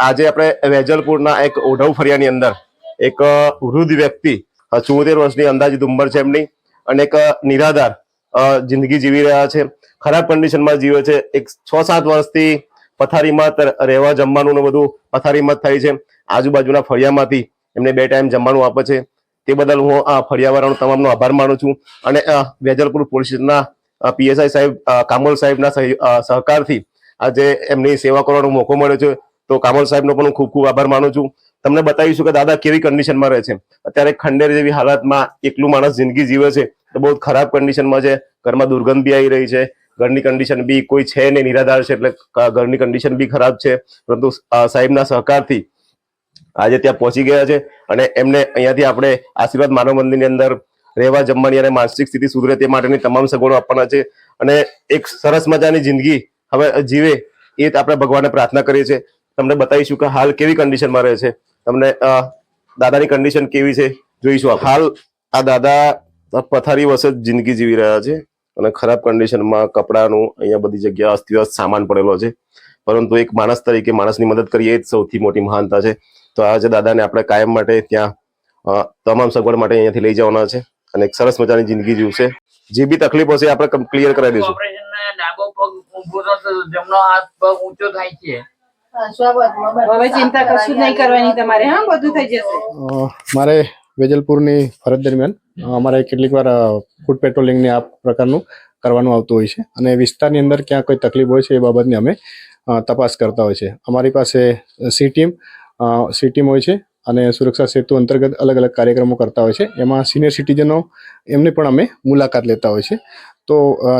આજે આપણે વેજલપુરના એક ઓઢવ ફરિયાની અંદર એક વૃદ્ધ વ્યક્તિ ચુમ્મોતેર વર્ષની અંદાજિત ઉંમર છે એમની અને એક નિરાધાર જિંદગી જીવી રહ્યા છે. ખરાબ કન્ડિશનમાં જીવે છે. એક છ સાત વર્ષથી પથારીમાં રહેવા જમવાનું બધું પથારીમાં થાય છે. આજુબાજુના ફળિયામાંથી એમને બે ટાઈમ જમવાનું આપે છે. તે બદલ હું આ ફળિયાવાળાનો તમામનો આભાર માનું છું. અને વેજલપુર પોલીસ સ્ટેશનના પીએસઆઈ સાહેબ કામોલ સાહેબના સહી- સહકારથી આજે એમની સેવા કરવાનો મોકો મળ્યો છે. તો કામળ સાહેબનો પણ ખૂબ ખૂબ આભાર માનું છું. તમને બતાવીશું કે દાદા કેવી કન્ડિશનમાં રહે છે. અત્યારે ખંડેર જેવી હાલતમાં એકલું માણસ જિંદગી જીવે છે તો બહુ ખરાબ કન્ડિશનમાં છે. ઘરમાં દુર્ગંધ બી આવી રહી છે. ઘરની કન્ડિશન બી કોઈ છે નહીં, નિરાધાર છે એટલે ઘરની કન્ડિશન બી ખરાબ છે. પરંતુ સાહેબના સહકારથી આજે ત્યાં પહોંચી ગયા છે અને એમને અહીંયાથી આપણે આશીર્વાદ માનવ મંદિરની અંદર રહેવા, જમવાની અને માનસિક સ્થિતિ સુધરે તે માટેની તમામ સગવડો આપવાના છે. અને એક સરસ મજાની જિંદગી હવે જીવે એ આપણે ભગવાનને પ્રાર્થના કરીએ છીએ. તમને બતાવીશું કે હાલ કેવી કન્ડિશનમાં રહે છે. તમને દાદાની કન્ડિશન કેવી છે, જોઈશું. હાલ આ દાદા પથારી વસત જિંદગી જીવી રહ્યા છે અને ખરાબ કન્ડિશનમાં કપડાનું અહીંયા બધી જગ્યા અસ્તવ્યસ્ત સામાન પડેલો છે. પરંતુ એક માણસ તરીકે માણસની મદદ કરીએ એ જ સૌથી મોટી મહાનતા છે. તો આજે દાદાને આપણે કાયમ માટે ત્યાં તમામ સગવડ માટે અહીંયાથી લઈ જવાના છે અને એક સરસ મજાની જિંદગી જીવશે. જે બી તકલીફ હશે આપણે ક્લિયર કરાવી દઈશું. ડાબો પગ ઊંચો થાય છે. હવે ચિંતા કશું જ નહીં કરવાની તમારે હા બધું થઈ જશે. મારે વેજલપુરની ફરજ દરમિયાન અમારે કેટલીક વાર ફૂડ પેટ્રોલિંગને આ પ્રકારનું કરવાનું આવતું હોય છે. અને વિસ્તારની અંદર ક્યાં કોઈ તકલીફ હોય છે એ બાબતની અમે તપાસ કરતા હોય છે. અમારી પાસે સી ટીમ સી ટીમ હોય છે અને સુરક્ષા સેતુ અંતર્ગત અલગ અલગ કાર્યક્રમો કરતા હોય છે. એમાં સિનિયર સિટીઝનો એમને પણ અમે મુલાકાત લેતા હોય છે. તો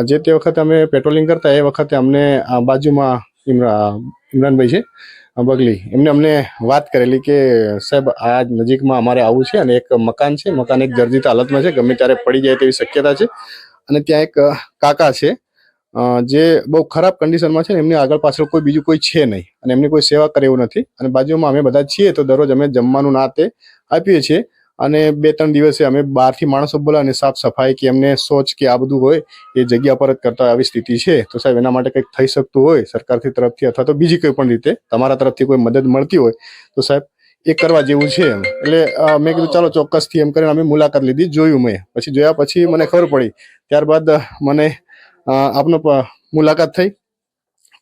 જે તે વખતે અમે પેટ્રોલિંગ કરતા એ વખતે અમને આ બાજુમાં ઇમરા ઇમરાનભાઈ છે બગલી. એમને અમને વાત કરેલી કે, સાહેબ, આ નજીકમાં અમારે આવું છે અને એક મકાન છે, મકાન એક જર્જિત હાલતમાં છે, ગમે ત્યારે પડી જાય તેવી શક્યતા છે. અને ત્યાં એક કાકા છે જે બહુ ખરાબ કન્ડિશનમાં છે એમની આગળ પાછળ કોઈ બીજું કોઈ છે નહીં. અને એમની કોઈ સેવા કરે એવું નથી. અને બાજુમાં અમે બધા છીએ તો દરરોજ અમે જમવાનું ના તે આપીએ છીએ. અને બે ત્રણ દિવસે અમે બહારથી માણસો બોલા અને સાફ સફાઈ કે એમને શૌચ કે આ બધું હોય, એ જગ્યા પર જ કરતા આવી સ્થિતિ છે. તો સાહેબ, એના માટે કંઈક થઈ શકતું હોય સરકારથી તરફથી અથવા તો બીજી કોઈ પણ રીતે તમારા તરફથી કોઈ મદદ મળતી હોય, તો સાહેબ, એ કરવા જેવું છે એમ. એટલે મેં કીધું, ચાલો ચોક્કસથી એમ કરીને અમે મુલાકાત લીધી, જોયું મેં. પછી જોયા પછી મને ખબર પડી. ત્યારબાદ મને આપનો મુલાકાત થઈ,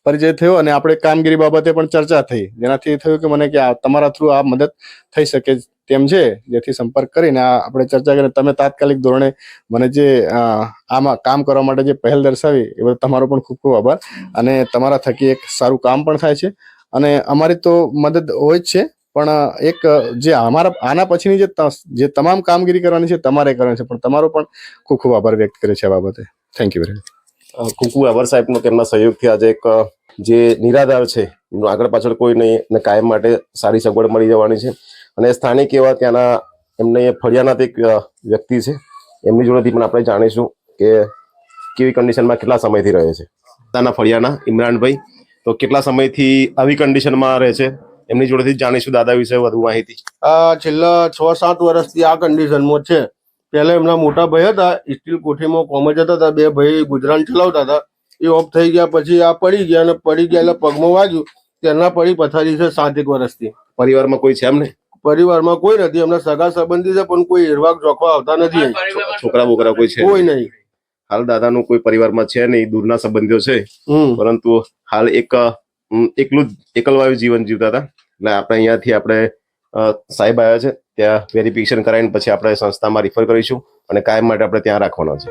પરિચય થયો અને આપણે કામગીરી બાબતે પણ ચર્ચા થઈ. જેનાથી થયું કે મને કે તમારા થ્રુ આ મદદ થઈ શકે તેમ છે, જેથી સંપર્ક કરીને આ આપણે ચર્ચા કરીને તમે તાત્કાલિક ધોરણે મને જે આમાં, કામ કરવા માટે જે પહેલ દર્શાવી, એ બદલ તમારો પણ ખૂબ ખૂબ આભાર. અને તમારા થકી એક સારું કામ પણ થાય છે. અને અમારી તો મદદ હોય જ છે, પણ એક જે અમારા, આના પછીની જે જે તમામ કામગીરી કરવાની છે, તમારે કરવાની છે. પણ તમારો પણ ખૂબ ખૂબ આભાર વ્યક્ત કરે છે આ બાબતે. થેન્ક યુ વેરી મચ ખૂબ ખૂબ આભાર સાહેબનો તેમના સહયોગથી આજે એક જે નિરાધાર છે આગળ પાછળ કોઈ નહીં અને કાયમ માટે સારી સગવડ મળી જવાની છે. અને સ્થાનિક એવા ત્યાંના એમને ફળિયાના તે એક વ્યક્તિ છે. એમની જોડેથી પણ આપણે જાણીશું કે કેવી કન્ડિશનમાં કેટલા સમયથી રહે છે. ત્યાંના ફળિયાના ઇમરાનભાઈ તો કેટલા સમયથી આવી કન્ડિશનમાં રહે છે? એમની જોડેથી જાણીશું દાદા વિશે વધુ માહિતી. છેલ્લા છ સાત વર્ષથી આ કન્ડિશનમાં છે. પહેલા એમના મોટા ભાઈ હતા સ્ટીલ કોઠીમાં કોમ જતા હતા બે ભાઈ ગુજરાન ચલાવતા હતા. એ ઓફ થઈ ગયા પછી આ પડી ગયા અને પડી ગયા એટલે પગમાં વાગ્યું. તેના પડી પથારી છે સાત એક વર્ષથી. પરિવારમાં કોઈ છે એમને? પરિવારમાં કોઈ નથી. એમના સગા સંબંધી છે પણ કોઈ હેરવાગ જોખવા આવતા નથી. છોકરા બોકરા કોઈ છે કોઈ નહીં. હાલ દાદાનું કોઈ પરિવારમાં છે નહીં દૂરના સંબંધીઓ છે. પરંતુ હાલ એક એકલું જ એકલવાયું જીવન જીવતા હતા. એટલે આપણે અહીંયાથી આપણે સાહેબ આવ્યા છે. ત્યાં વેરિફિકેશન કરાવીને પછી આપણે સંસ્થામાં રિફર કરીશું અને કાયમ માટે આપણે ત્યાં રાખવાના છે.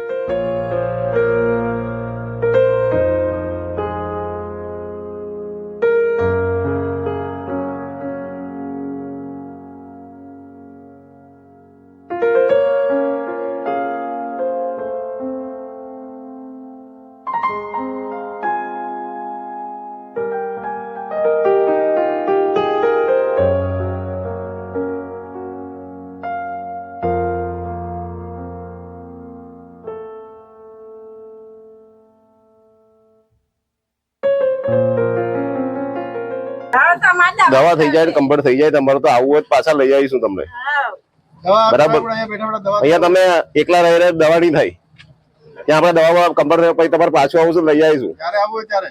દવા થઈ જાય ને કમ્પ્લીટ થઈ જાય તમારે તો આવું હોય પાછા લઈ આવીશું તમને. બરાબર. અહીંયા તમે એકલા રહી રહ્યા દવા નહીં થાય. ત્યાં આપણે દવા કમ્પર પછી તમારે પાછું આવું લઈ આવીશું. ત્યારે આવું હોય ત્યારે.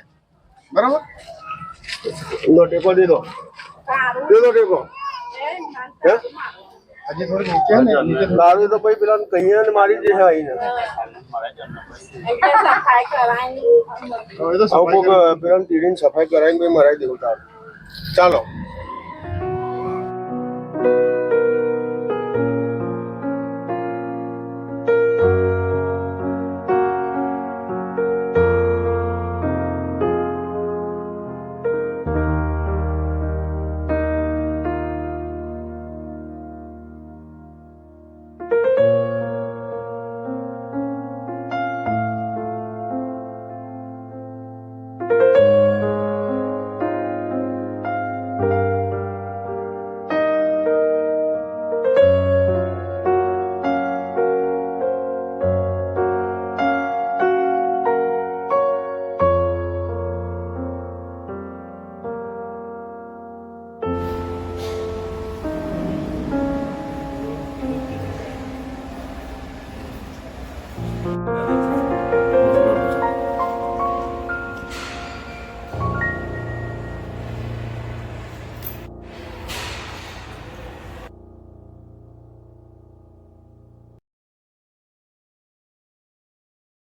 બરાબર? લો ટેકો દે દો દે તો પછી પેલા કહીએ ને મારી દે છે આઈને. આવું કોક પેલા તીડીને સફાઈ કરાવીને મરાઈ દેવું તારું. Shalom.